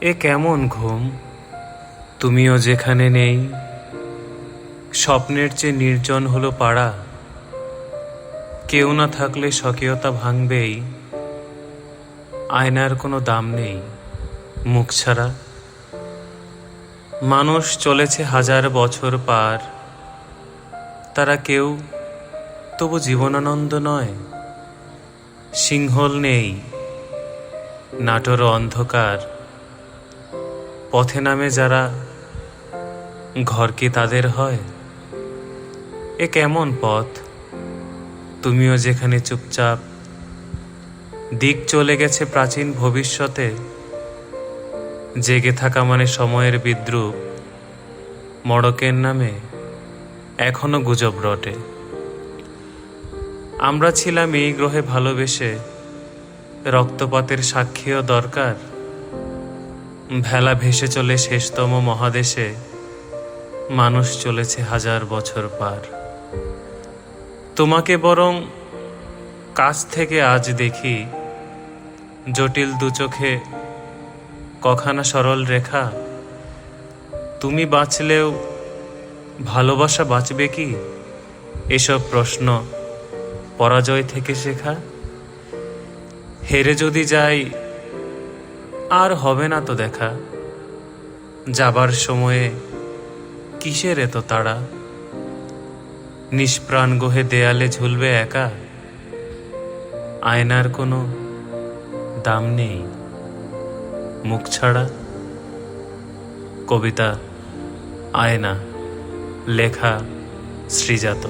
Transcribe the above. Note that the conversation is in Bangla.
এ কেমন ঘুম? তুমিও যেখানে নেই। স্বপ্নের চেয়ে নির্জন হলো পাড়া। কেউ না থাকলে স্বকীয়তা ভাঙবেই। আয়নার কোনো দাম নেই, মুখ ছাড়া। মানুষ চলেছে হাজার বছর পার। তারা কেউ, তবু জীবনানন্দ নয়। সিংহল নেই। নাটোর অন্ধকার। পথে নামে যারা, ঘর কি তাদের হয়? এ কেমন পথ? তুমিও যেখানে চুপচাপ, দিক চলে গেছে প্রাচীন ভবিষ্যতে। জেগে থাকা মানে সময়ের বিদ্রুপ, মড়কের নামে এখনও গুজব রটে। আমরা ছিলাম এই গ্রহে ভালোবেসে রক্তপাতের সাক্ষীও দরকার। ভেলা ভেসে চলে শেষতম মহাদেশে। মানুষ চলেছে হাজার বছর পার। তোমাকে বরং কাছ থেকে আজ দেখি। জটিল দু চোখে কখানা সরল রেখা। তুমি বাঁচলেও ভালোবাসা বাঁচবে কি? এসব প্রশ্ন পরাজয় থেকে শেখা। হেরে যদি যাই, আর হবে না তো দেখা। যাবার সময়ে কিসের এত তাড়া? নিষ্প্রাণ গোহে দেয়ালে ঝুলবে একা। আয়নার কোনো দাম নেই। মুখ ছাড়া কবিতা, আয়না, লেখা শ্রীজাত